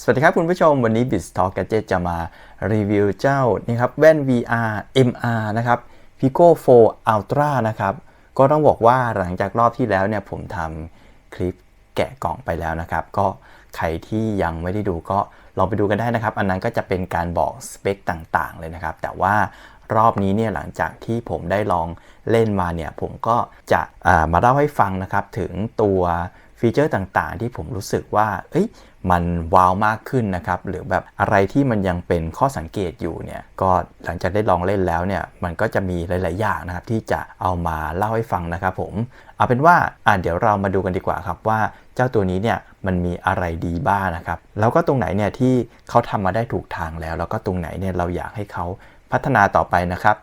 สวัสดีครับคุณผู้ชม วันนี้ b i z Talk Gadget จะมารีวิวเจ้านี่ครับแว่น VR MR นะครับ Pico 4 Ultra นะครับ ก็ต้องบอกว่าหลังจากรอบที่แล้วเนี่ยผมทำคลิปแกะกล่องไปแล้วนะครับ ก็ใครที่ยังไม่ได้ดูก็ลองไปดูกันได้นะครับ อันนั้นก็จะเป็นการบอกสเปคต่างๆ เลยนะครับ แต่ว่ารอบนี้เนี่ยหลังจากที่ผมได้ลองเล่นมาเนี่ยผมก็จะามาเล่าให้ฟังนะครับถึงตัว ฟีเจอร์ต่างๆ ที่ผมรู้สึกว่า เอ้ย มันว้าวมากขึ้นนะครับ หรือแบบอะไรที่มันยังเป็นข้อสังเกตอยู่เนี่ย ก็หลังจากได้ลองเล่นแล้วเนี่ย มันก็จะมีหลาย ๆ อย่างนะครับ ที่จะเอามาเล่าให้ฟังนะครับผม เอาเป็นว่าอ่าเดี๋ยวเรามาดูกันดีกว่าครับว่าเจ้าตัวนี้เนี่ยมันมีอะไรดีบ้างนะครับ แล้วก็ตรงไหนเนี่ยที่เขาทำมาได้ถูกทางแล้ว แล้วก็ตรงไหนเนี่ยเราอยากให้เขาพัฒนาต่อไปนะครับ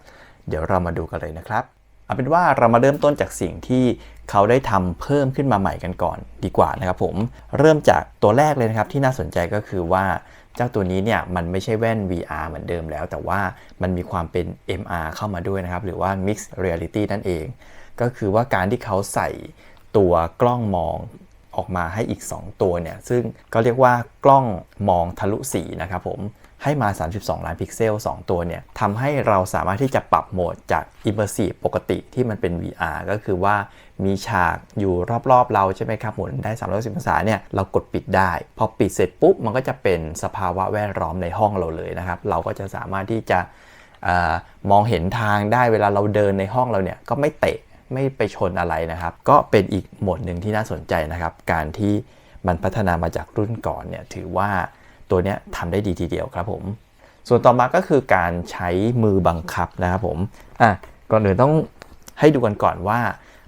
เดี๋ยวเรามาดูกันเลยนะครับเอาเป็นว่าเรามาเริ่มต้นจากสิ่งที่ เขาได้ทำเพิ่มขึ้นมาใหม่กันก่อนดีกว่านะครับผมเริ่มจากตัวแรกเลยนะครับที่น่าสนใจก็คือว่าเจ้าตัวนี้เนี่ยมันไม่ใช่แว่น VR เหมือนเดิมแล้ว แต่ว่ามันมีความเป็น MR เข้ามาด้วยนะครับ หรือว่า Mixed Reality นั่นเอง ก็คือว่าการที่เขาใส่ตัวกล้องมองออกมาให้อีก 2 ตัวเนี่ย ซึ่งก็เรียกว่ากล้องมองทะลุสีนะครับผม ให้มา 32 ล้านพิกเซล 2 ตัวเนี่ยทำให้เราสามารถที่จะปรับโหมดจาก Immersive ปกติที่มันเป็น VR ก็คือว่ามีฉากอยู่รอบๆ เราใช่ไหมครับ หมุนได้ 360 องศาเนี่ยเรากดปิดได้ พอปิดเสร็จปุ๊บ มันก็จะเป็นสภาวะแวดล้อมในห้องเราเลยนะครับ เราก็จะสามารถที่จะอมองเห็นทางได้เวลาเราเดินในห้องเราเนี่ยก็ไม่เตะไม่ไปชนอะไรนะครับ ก็เป็นอีกโหมดหนึ่งที่น่าสนใจนะครับ การที่มันพัฒนามาจากรุ่นก่อนเนี่ยถือว่า ตัวนี้ทำได้ดีทีเดียวครับผม ส่วนต่อมาก็คือการใช้มือบังคับนะครับผมอะก่อนอื่นต้องให้ดูกันก่อนว่า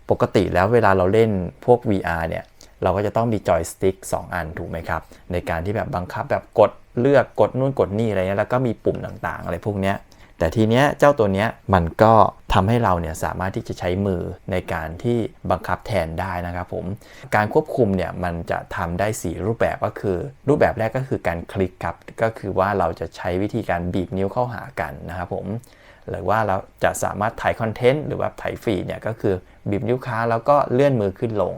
ปกติแล้วเวลาเราเล่นพวก VR เนี่ยเราก็จะต้องมีจอยสติ๊ก2อันถูกไหมครับ ในการที่แบบบังคับแบบกดเลือกกดนู่นกดนี่อะไรเงี้ยแล้วก็มีปุ่มต่างๆ อะไรพวกเนี้ย แต่ทีเนี้ยเจ้าตัวเนี้ยมันก็ทำให้เราเนี่ยสามารถที่จะใช้มือในการที่บังคับแทนได้นะครับผม การควบคุมเนี่ยมันจะทำได้ 4 รูปแบบก็คือ รูปแบบแรกก็คือการคลิกครับ ก็คือว่าเราจะใช้วิธีการบีบนิ้วเข้าหากันนะครับผมหรือว่าเราจะสามารถถ่ายคอนเทนต์หรือว่าถ่ายฟีดเนี่ยก็คือบีบนิ้วค้างแล้วก็เลื่อนมือขึ้นลง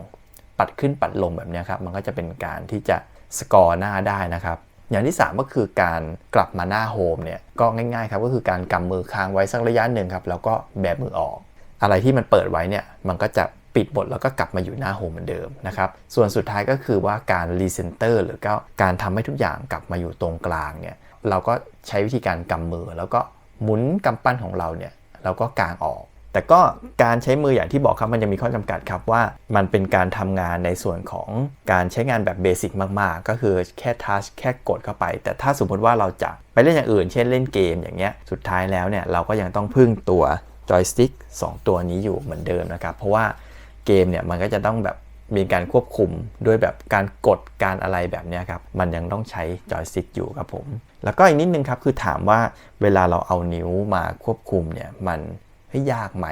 ปัดขึ้นปัดลงแบบนี้ครับมันก็จะเป็นการที่จะสกอร์หน้าได้นะครับ อย่างที่ 3 ก็คือการกลับมาหน้าโฮมเนี่ยก็ง่ายๆครับก็คือการกำมือค้างไว้สักระยะหนึ่งครับแล้วก็แบมือออก อะไรที่มันเปิดไว้เนี่ยมันก็จะปิดหมดแล้วก็กลับมาอยู่หน้าโฮมเหมือนเดิมนะครับส่วนสุดท้ายก็คือว่าการรีเซนเตอร์หรือก็การทำให้ทุกอย่างกลับมาอยู่ตรงกลางเนี่ยเราก็ใช้วิธีการกำมือแล้วก็หมุนกำปั้นของเราเนี่ยแล้วก็กางออก แต่ก็การใช้มืออย่างที่บอกครับมันยังมีข้อจำกัดครับว่า มันเป็นการทำงานในส่วนของการใช้งานแบบเบสิกมากๆ ก็คือแค่ทัชแค่กดเข้าไป แต่ถ้าสมมติว่าเราจะไปเล่นอย่างอื่น เช่นเล่นเกมอย่างเงี้ยสุดท้ายแล้วเนี่ยเราก็ยังต้องพึ่งตัวจอยสติ๊ก2ตัวนี้อยู่เหมือนเดิมนะครับ เพราะว่าเกมเนี่ยมันก็จะต้องแบบมีการควบคุมด้วยแบบการกดการอะไรแบบนี้ครับ มันยังต้องใช้จอยสติ๊กอยู่ครับผม แล้วก็อีกนิดนึงครับ คือถามว่าเวลาเราเอานิ้วมาควบคุมเนี่ย มัน ให้ยากไหม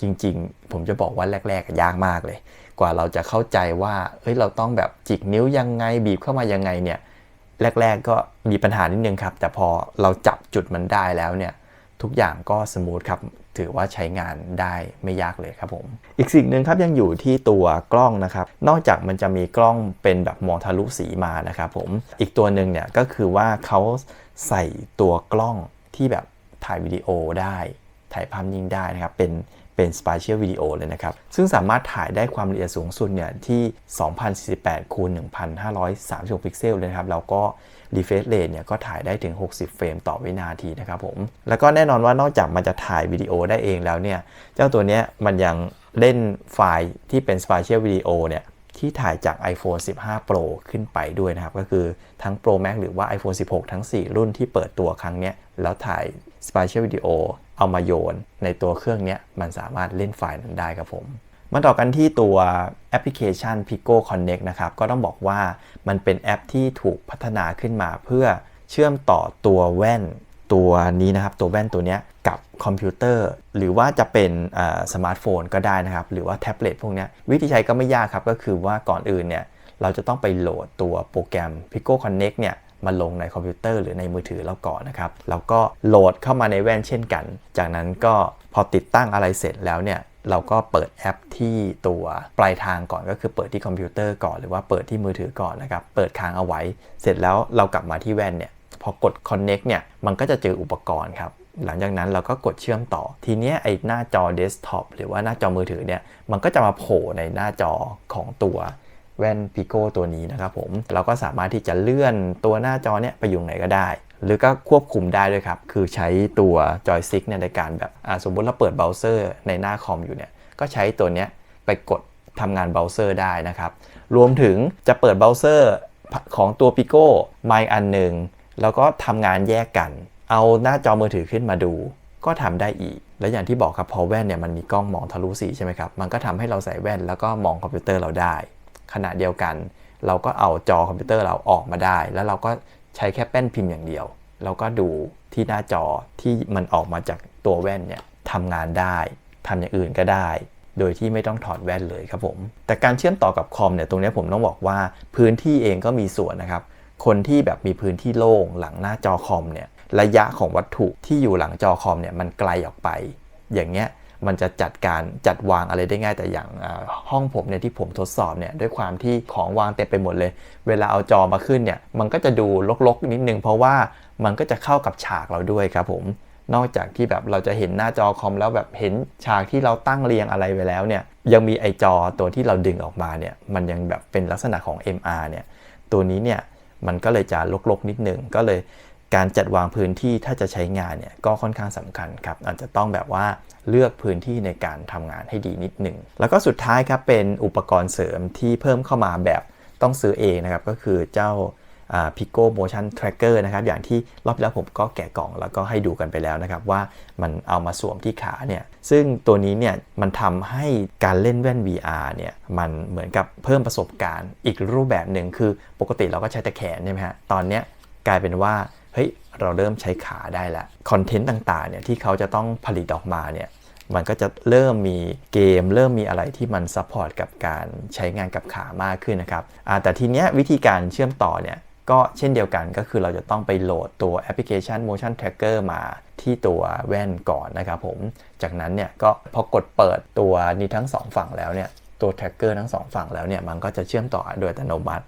จริง ๆ ผมจะบอกว่าแรกๆยากมากเลย กว่าเราจะเข้าใจว่าเฮ้ยเราต้องแบบจิกนิ้วยังไงบีบเข้ามายังไงเนี่ยแรก ๆ ก็มีปัญหานิดนึงครับ แต่พอเราจับจุดมันได้แล้วเนี่ยทุกอย่างก็สมูทครับถือว่าใช้งานได้ไม่ยากเลยครับผม อีกสิ่งหนึ่งครับยังอยู่ที่ตัวกล้องนะครับ นอกจากมันจะมีกล้องเป็นแบบมองทะลุสีมานะครับผม อีกตัวหนึ่งเนี่ยก็คือว่าเขาใส่ตัวกล้องที่แบบถ่ายวิดีโอได้ ถ่ายภาพนิ่งได้นะครับ เป็นเป็นสปาเชียลวิดีโอเลยนะครับ ซึ่งสามารถถ่ายได้ความละเอียดสูงสุดเนี่ยที่ 2048คูณ1536 พิกเซลเลยนะครับแล้วก็ refresh rate เนี่ยก็ถ่ายได้ถึง 60 เฟรมต่อวินาทีนะครับผม แล้วก็แน่นอนว่านอกจากมันจะถ่ายวิดีโอได้เองแล้วเนี่ย เจ้าตัวเนี้ยมันยังเล่นไฟล์ที่เป็นสปาเชียลวิดีโอเนี่ยที่ถ่ายจาก iPhone 15 Pro ขึ้นไปด้วยนะครับ ก็คือทั้ง Pro Max หรือว่า iPhone 16 ทั้ง 4 รุ่นที่เปิดตัวครั้งนี้แล้วถ่าย Spatial Video เอามาโยนในตัวเครื่องนี้มันสามารถเล่นไฟล์นั้นได้ครับผมมาต่อกันที่ตัวแอปพลิเคชัน Pico Connect นะครับ ก็ต้องบอกว่ามันเป็นแอปที่ถูกพัฒนาขึ้นมาเพื่อเชื่อมต่อตัวแว่นตัวนี้นะครับ ตัวแว่นตัวนี้กับคอมพิวเตอร์ หรือว่าจะเป็นสมาร์ทโฟนก็ได้นะครับ หรือว่าแท็บเล็ตพวกนี้วิธีใช้ก็ไม่ยากครับ ก็คือว่าก่อนอื่นเนี่ย เราจะต้องไปโหลดตัวโปรแกรม Pico Connect เนี่ย มาลงในคอมพิวเตอร์หรือในมือถือเราก่อนนะครับ แล้วก็โหลดเข้ามาในแว่นเช่นกัน จากนั้นก็พอติดตั้งอะไรเสร็จแล้วเนี่ยเราก็เปิดแอปที่ตัวปลายทางก่อนก็คือเปิดที่คอมพิวเตอร์ก่อนหรือว่าเปิดที่มือถือก่อนนะครับ เปิดค้างเอาไว้ เสร็จแล้วเรากลับมาที่แว่นเนี่ยพอกด connect เนี่ยมันก็จะเจออุปกรณ์ครับหลังจากนั้นเราก็กดเชื่อมต่อ ทีเนี้ยไอ้หน้าจอเดสก์ท็อปหรือว่าหน้าจอมือถือเนี่ย มันก็จะมาโผล่ในหน้าจอของตัว แว่น Pico ตัวนี้นะครับผมเราก็สามารถที่จะเลื่อนตัวหน้าจอเนี่ยไปอยู่ไหนก็ได้ หรือก็ควบคุมได้ด้วยครับ คือใช้ตัวจอยซิกเนี่ยในการแบบอ่าสมมติเราเปิดเบราว์เซอร์ในหน้าคอมอยู่เนี่ยก็ใช้ตัวเนี้ยไปกดทำงานเบราว์เซอร์ได้นะครับ รวมถึงจะเปิดเบราว์เซอร์ของตัว Pico มาอีกอันหนึ่งแล้วก็ทำงานแยกกัน เอาหน้าจอมือถือขึ้นมาดู ก็ทำได้อีก และอย่างที่บอกครับพอแว่นเนี่ยมันมีกล้องมองทะลุสีใช่ไหมครับ มันก็ทำให้เราใส่แว่นแล้วก็มองคอมพิวเตอร์เราได้ ขณะเดียวกัน เราก็เอาจอคอมพิวเตอร์เราออกมาได้ แล้วเราก็ใช้แค่แป้นพิมพ์อย่างเดียว เราก็ดูที่หน้าจอที่มันออกมาจากตัวแว่นเนี่ยทำงานได้ทำอย่างอื่นก็ได้ โดยที่ไม่ต้องถอดแว่นเลยครับผม แต่การเชื่อมต่อกับคอมเนี่ยตรงนี้ผมต้องบอกว่าพื้นที่เองก็มีส่วนนะครับ คนที่แบบมีพื้นที่โล่งหลังหน้าจอคอมเนี่ยระยะของวัตถุที่อยู่หลังจอคอมเนี่ยมันไกลออกไป อย่างเงี้ย มันจะจัดการจัดวางอะไรได้ง่ายแต่อย่างห้องผมเนี่ยที่ผมทดสอบเนี่ยด้วยความที่ของวางเต็มไปหมดเลย เวลาเอาจอมาขึ้นเนี่ยมันก็จะดูลกๆ นิดนึง เพราะว่ามันก็จะเข้ากับฉากเราด้วยครับผมนอกจากที่แบบเราจะเห็นหน้าจอคอมแล้วแบบเห็นฉากที่เราตั้งเรียงอะไรไว้แล้วเนี่ยยังมีไอจอตัวที่เราดึงออกมาเนี่ยมันยังแบบเป็นลักษณะของ MR เนี่ยตัวนี้เนี่ยมันก็เลยจะลกๆนิดนึงก็เลย การจัดวางพื้นที่ถ้าจะใช้งานเนี่ยก็ค่อนข้างสำคัญครับอาจจะต้องแบบว่าเลือกพื้นที่ในการทำงานให้ดีนิดหนึ่ง แล้วก็สุดท้ายครับเป็นอุปกรณ์เสริมที่เพิ่มเข้ามาแบบต้องซื้อเองนะครับก็คือเจ้า Pico Motion Tracker นะครับอย่างที่รอบที่แล้วผมก็แกะกล่องแล้วก็ให้ดูกันไปแล้วนะครับว่ามันเอามาสวมที่ขาเนี่ยซึ่งตัวนี้เนี่ยมันทำให้การเล่นแว่น VR เนี่ยมันเหมือนกับเพิ่มประสบการณ์อีกรูปแบบหนึ่งคือปกติเราก็ใช้แต่แขนใช่ไหมฮะตอนเนี้ยกลายเป็นว่า เฮ้ยเราเริ่มใช้ขาได้แล้วคอนเทนต์ต่างๆเนี่ยที่เขาจะต้องผลิตออกมาเนี่ยมันก็จะเริ่มมีเกม เริ่มมีอะไรที่มันซัพพอร์ตกับการใช้งานกับขามากขึ้นนะครับแต่ทีเนี้ยวิธีการเชื่อมต่อเนี่ยก็เช่นเดียวกันก็คือเราจะต้องไปโหลดตัวแอปพลิเคชัน motion tracker มาที่ตัวแว่นก่อนนะครับผม จากนั้นเนี่ยก็พอกดเปิดตัวนี้ทั้ง 2 ฝั่งแล้วเนี่ย ตัว tracker ทั้ง2ฝั่งแล้วเนี่ยมันก็จะเชื่อมต่อโดยอัตโนมัติ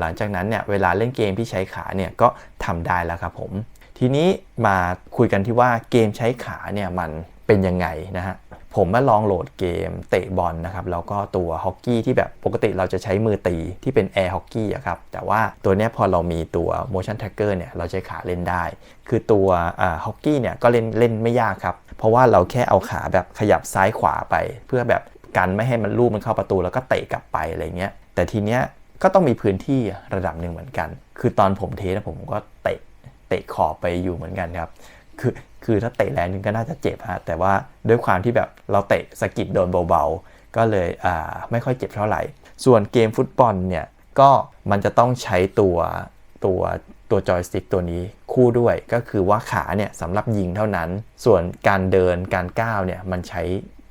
หลังจากนั้นเนี่ยเวลาเล่นเกมที่ใช้ขาเนี่ยก็ทำได้แล้วครับผม ทีนี้มาคุยกันที่ว่าเกมใช้ขาเนี่ยมันเป็นยังไงนะฮะผมมาลองโหลดเกมเตะบอลนะครับแล้วก็ตัวฮอกกี้ที่แบบปกติเราจะใช้มือตีที่เป็นแอร์ฮอกกี้อะครับแต่ว่าตัวนี้พอเรามีตัว motion tracker เนี่ยเราใช้ขาเล่นได้ คือตัวฮอกกี้เนี่ยก็เล่นเล่นไม่ยากครับ เพราะว่าเราแค่เอาขาแบบขยับซ้ายขวาไป เพื่อแบบ กันไม่ให้มันลูกมันเข้าประตูแล้วก็เตะกลับไปอะไรเงี้ย แต่ทีเนี้ยก็ต้องมีพื้นที่ระดับหนึ่งเหมือนกัน คือตอนผมเทสผมก็เตะเตะขอบไปอยู่เหมือนกันครับ คือคือถ้าเตะแรงนึงก็น่าจะเจ็บฮะ แต่ว่าด้วยความที่แบบเราเตะสกิดโดนเบาๆ ก็เลยอ่าไม่ค่อยเจ็บเท่าไหร่ ส่วนเกมฟุตบอลเนี่ยก็มันจะต้องใช้ตัวตัวตัวจอยสติ๊กตัวนี้คู่ด้วยก็คือว่าขาเนี่ยสำหรับยิงเท่านั้น ส่วนการเดินการก้าวเนี่ยมันใช้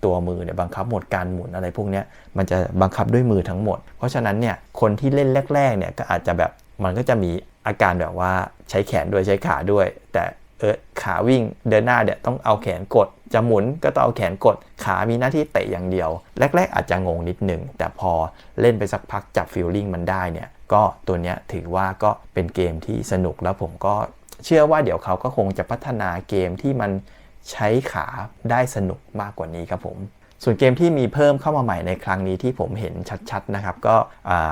ตัวมือเนี่ยบังคับหมดการหมุนอะไรพวกนี้มันจะบังคับด้วยมือทั้งหมด เพราะฉะนั้นเนี่ยคนที่เล่นแรกๆเนี่ยก็อาจจะแบบมันก็จะมีอาการแบบว่าใช้แขนด้วยใช้ขาด้วย แต่เออขาวิ่งเดินหน้าเนี่ยต้องเอาแขนกด จะหมุนก็ต้องเอาแขนกด ขามีหน้าที่เตะอย่างเดียว แรก ๆ อาจจะงงนิดหนึ่งแต่พอเล่นไปสักพักจับฟิลลิ่งมันได้เนี่ยก็ตัวเนี้ยถือว่าก็เป็นเกมที่สนุกแล้วผมก็เชื่อว่าเดี๋ยวเขาก็คงจะพัฒนาเกมที่มัน ใช้ขาได้สนุกมากกว่านี้ครับผมส่วนเกมที่มีเพิ่มเข้ามาใหม่ในครั้งนี้ที่ผมเห็นชัดๆนะครับก็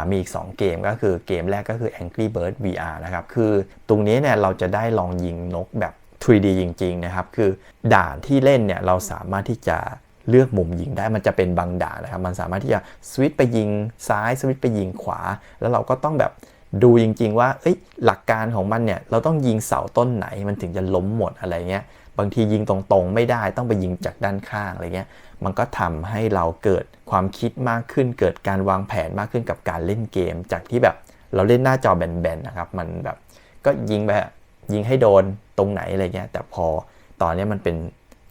มีอีก 2 เกมก็คือเกมแรกก็คือ Angry Bird VR นะครับคือตรงนี้เนี่ยเราจะได้ลองยิงนกแบบ 3D จริงๆนะครับคือด่านที่เล่นเนี่ยเราสามารถที่จะเลือกมุมยิงได้มันจะเป็นบางด่านนะครับมันสามารถที่จะสวิตไปยิงซ้ายสวิตไปยิงขวา แล้วเราก็ต้องแบบดูจริงๆว่าหลักการของมันเนี่ยเราต้องยิงเสาต้นไหนมันถึงจะล้มหมดอะไรเงี้ย บางทียิงตรงๆ ไม่ได้ต้องไปยิงจากด้านข้างอะไรเงี้ย มันก็ทำให้เราเกิดความคิดมากขึ้น เกิดการวางแผนมากขึ้นกับการเล่นเกม จากที่แบบเราเล่นหน้าจอแบนๆนะครับ มันแบบก็ยิงไปยิงให้โดนตรงไหนอะไรเงี้ย แต่พอตอนนี้มันเป็น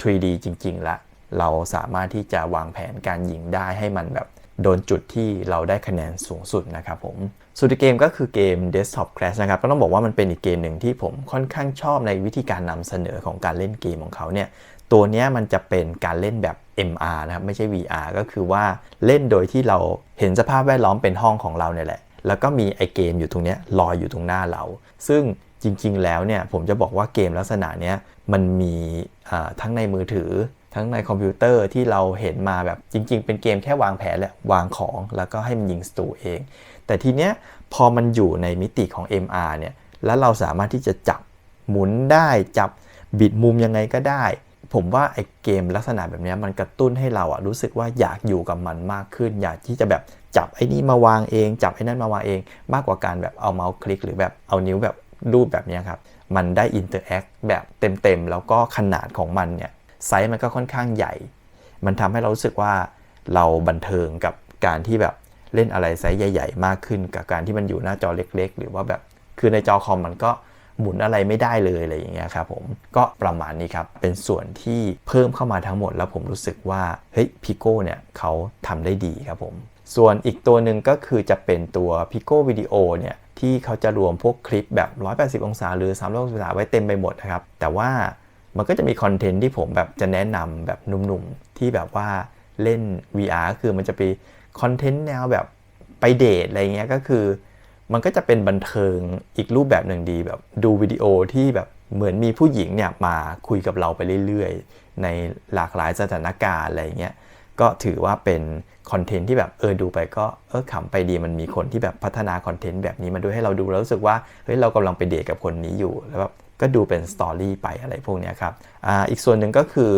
3D จริงๆละ เราสามารถที่จะวางแผนการยิงได้ให้มันแบบโดนจุดที่เราได้คะแนนสูงสุดนะครับผม สุดเกมก็คือเกม Desktop Clash นะครับก็ต้องบอกว่ามันเป็นอีกเกมหนึ่งที่ผมค่อนข้างชอบในวิธีการนำเสนอของการเล่นเกมของเขาเนี่ยตัวนี้มันจะเป็นการเล่นแบบ MR นะครับไม่ใช่ VR ก็คือว่าเล่นโดยที่เราเห็นสภาพแวดล้อมเป็นห้องของเราเนี่ยแหละ แล้วก็มีไอเกมอยู่ตรงนี้ลอยอยู่ตรงหน้าเรา ซึ่งจริงๆ แล้วเนี่ยผมจะบอกว่าเกมลักษณะเนี้ยมันมีทั้งในมือถือ ทั้งในคอมพิวเตอร์ที่เราเห็นมาแบบจริง ๆ เป็นเกมแค่วางแผนแหละวางของแล้วก็ให้มันยิงสตูเอง แต่ทีเนี้ยพอมันอยู่ในมิติของ MR เนี่ยแล้วเราสามารถที่จะจับหมุนได้จับบิดมุมยังไงก็ได้ ผมว่าไอ้เกมลักษณะแบบนี้มันกระตุ้นให้เราอะรู้สึกว่าอยากอยู่กับมันมากขึ้น อยากที่จะแบบจับไอ้นี่มาวางเอง จับไอ้นั่นมาวางเอง มากกว่าการแบบเอาเมาส์คลิก หรือแบบเอานิ้วแบบรูปแบบนี้ครับมันได้อินเตอร์แอคแบบเต็มๆ แล้วก็ขนาดของมันเนี่ยไซส์มันก็ค่อนข้างใหญ่ มันทำให้เรารู้สึกว่าเราบันเทิงกับการที่แบบ เล่นอะไรไซส์ใหญ่ ๆ มากขึ้น กับการที่มันอยู่หน้าจอเล็ก ๆ หรือว่าแบบคือในจอคอมมันก็หมุนอะไรไม่ได้เลยอะไรอย่างเงี้ยครับผมก็ประมาณนี้ครับ เป็นส่วนที่เพิ่มเข้ามาทั้งหมด แล้วผมรู้สึกว่าเฮ้ยพิโก้เนี่ยเขาทำได้ดีครับผม ส่วนอีกตัวหนึ่งก็คือจะเป็นตัว Pico Video เนี่ยที่เขาจะรวมพวกคลิปแบบ 180 องศา หรือ360องศาไว้เต็มไปหมดนะครับ แต่ว่ามันก็จะมีคอนเทนต์ที่ผมแบบจะแนะนำแบบหนุ่มๆ ที่แบบว่าเล่น VR ก็คือมันจะไป คอนเทนต์แนวแบบไปเดทอะไรเงี้ยก็คือ มันก็จะเป็นบันเทิงอีกรูปแบบหนึ่งดีแบบดูวิดีโอที่แบบเหมือนมีผู้หญิงเนี่ยมาคุยกับเราไปเรื่อยๆ ในหลากหลายสถานการณ์อะไรเงี้ยก็ถือว่าเป็นคอนเทนต์ที่แบบเออดูไปก็เออขำไปดีมันมีคนที่แบบพัฒนาคอนเทนต์แบบนี้มาด้วยให้เราดูแล้วรู้สึกว่าเฮ้ยเรากำลังไปเดทกับคนนี้อยู่แล้วแบบก็ดูเป็นสตอรี่ไปอะไรพวกนี้ครับอ่าอีกส่วนหนึ่งก็คือ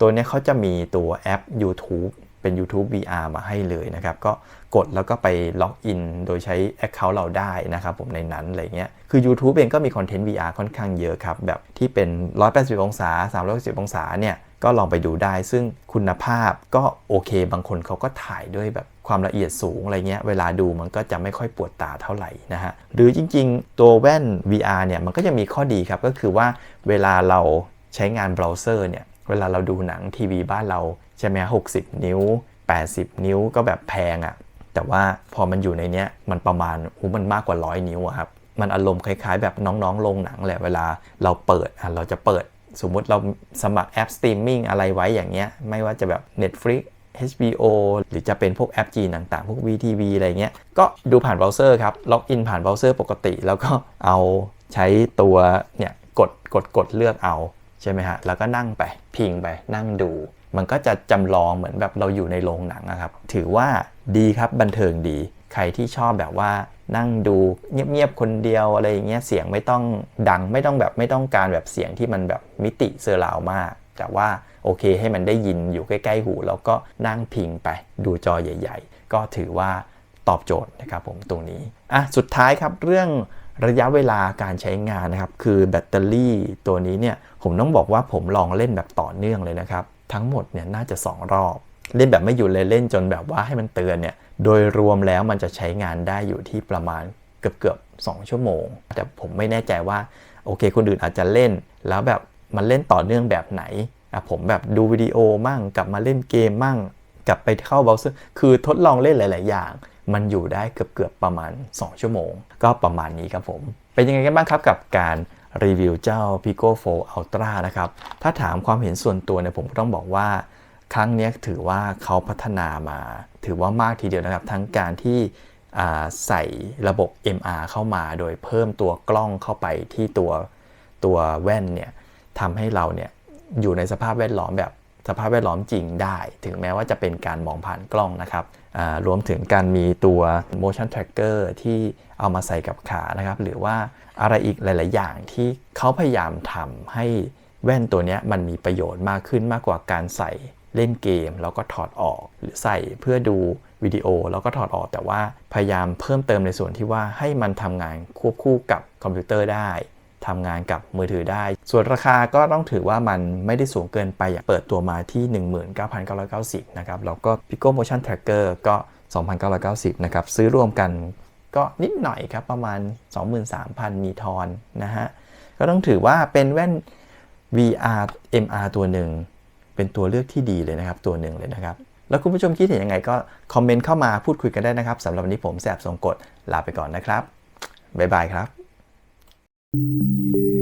ตัวนี้เขาจะมีตัวแอป YouTube เป็น YouTube VR มาให้เลยนะครับ ก็กดแล้วก็ไปล็อกอินโดยใช้ Account เราได้นะครับผมในนั้นอะไรเงี้ยคือ YouTube เองก็มีคอนเทนต์ VR ค่อนข้างเยอะครับ แบบที่เป็น 180 องศา 360 องศาเนี่ยก็ลองไปดูได้ ซึ่งคุณภาพก็โอเค บางคนเขาก็ถ่ายด้วยแบบความละเอียดสูงอะไรเงี้ย เวลาดูมันก็จะไม่ค่อยปวดตาเท่าไหร่นะฮะ หรือจริงๆ ตัวแว่น VR เนี่ย มันก็จะมีข้อดีครับ ก็คือว่าเวลาเราใช้งานเบราว์เซอร์เนี่ย เวลาเราดูหนังทีวีบ้านเรา ใช่ไหม60นิ้ว 80 นิ้วก็แบบแพงอะ่ะ แต่ว่าพอมันอยู่ในเนี้ยมันประมาณอู้มันมากกว่าร้อยนิ้วครับ มันอารมณ์คล้ายๆ แบบน้องๆลงหนังแหละเวลาเราเปิดอะเราจะเปิดสมมุติเราสมัครแอปสตรีมมิ่งอะไรไว้อย่างเงี้ย ไม่ว่าจะแบบ Netflix HBO หรือจะเป็นพวกแอปจีนต่างๆ พวก VTV อะไรเงี้ย ก็ดูผ่านเบราว์เซอร์ครับ ล็อกอินผ่านเบราว์เซอร์ปกติ แล้วก็เอาใช้ตัวเนี่ยกดกดกดเลือกเอา ใช่ไหมฮะ แล้วก็นั่งไปพิงไปนั่งดู มันก็จะจำลองเหมือนแบบเราอยู่ในโรงหนังนะครับ ถือว่าดีครับบันเทิงดี ใครที่ชอบแบบว่านั่งดูเงียบๆคนเดียวอะไรอย่างเงี้ยเสียงไม่ต้องดังไม่ต้องแบบไม่ต้องการแบบเสียงที่มันแบบมิติเซอร์ราวมาก แต่ว่าโอเคให้มันได้ยินอยู่ใกล้ๆหู แล้วก็นั่งพิงไปดูจอใหญ่ ๆ ก็ถือว่าตอบโจทย์นะครับผมตรงนี้อะสุดท้ายครับเรื่องระยะเวลาการใช้งานนะครับ คือแบตเตอรี่ตัวนี้เนี่ยผมต้องบอกว่าผมลองเล่นแบบต่อเนื่องเลยนะครับ ทั้งหมดเนี่ยน่าจะ 2 รอบ เล่นแบบไม่หยุดเลยเล่นจนแบบว่าให้มันเตือนเนี่ยโดยรวมแล้วมันจะใช้งานได้อยู่ที่ประมาณเกือบเกือบ2ชั่วโมง แต่ผมไม่แน่ใจว่าโอเค คนอื่นอาจจะเล่น แล้วแบบมันเล่นต่อเนื่องแบบไหนอะผมแบบดูวิดีโอมั่ง กลับมาเล่นเกมมั่ง กลับไปเข้าเบราว์เซอร์คือทดลองเล่นหลาย ๆ อย่าง มันอยู่ได้เกือบเกือบประมาณ 2 ชั่วโมง ก็ประมาณนี้ครับผม เป็นยังไงกันบ้างครับกับการ รีวิวเจ้า Pico 4 Ultra นะครับ ถ้าถามความเห็นส่วนตัวเนี่ยผมก็ต้องบอกว่า ครั้งนี้ถือว่าเขาพัฒนามา ถือว่ามากทีเดียวนะครับ ทั้งการที่ใส่ระบบ MR เข้ามา โดยเพิ่มตัวกล้องเข้าไปที่ตัวตัวแว่นเนี่ยทำให้เราเนี่ยอยู่ในสภาพแวดล้อมแบบสภาพแวดล้อมจริงได้ ถึงแม้ว่าจะเป็นการมองผ่านกล้องนะครับ รวมถึงการมีตัว motion tracker ที่เอามาใส่กับขานะครับ หรือว่าอะไรอีกหลาย ๆ อย่างที่เขาพยายามทำให้แว่นตัวนี้มันมีประโยชน์มากขึ้นมากกว่าการใส่เล่นเกม แล้วก็ถอดออก หรือใส่เพื่อดูวิดีโอแล้วก็ถอดออกแต่ว่าพยายามเพิ่มเติมในส่วนที่ว่าให้มันทำงานควบคู่กับคอมพิวเตอร์ได้ ทำงานกับมือถือได้ ส่วนราคาก็ต้องถือว่ามันไม่ได้สูงเกินไปอย่างเปิดตัวมาที่ 19,990นะครับแล้วก็ Pico Motion Tracker ก็ 2,990นะครับซื้อรวมกันก็นิดหน่อยครับประมาณ 23,000 มีทอนนะฮะก็ต้องถือว่าเป็นแว่น VR MR ตัวหนึ่ง เป็นตัวเลือกที่ดีเลยนะครับ ตัวหนึ่งเลยนะครับ แล้วคุณผู้ชมคิดเห็นยังไงก็คอมเมนต์เข้ามาพูดคุยกันได้นะครับสำหรับวันนี้ผมแสบทรงกฎลาไปก่อนนะครับ บ๊ายบายครับ Música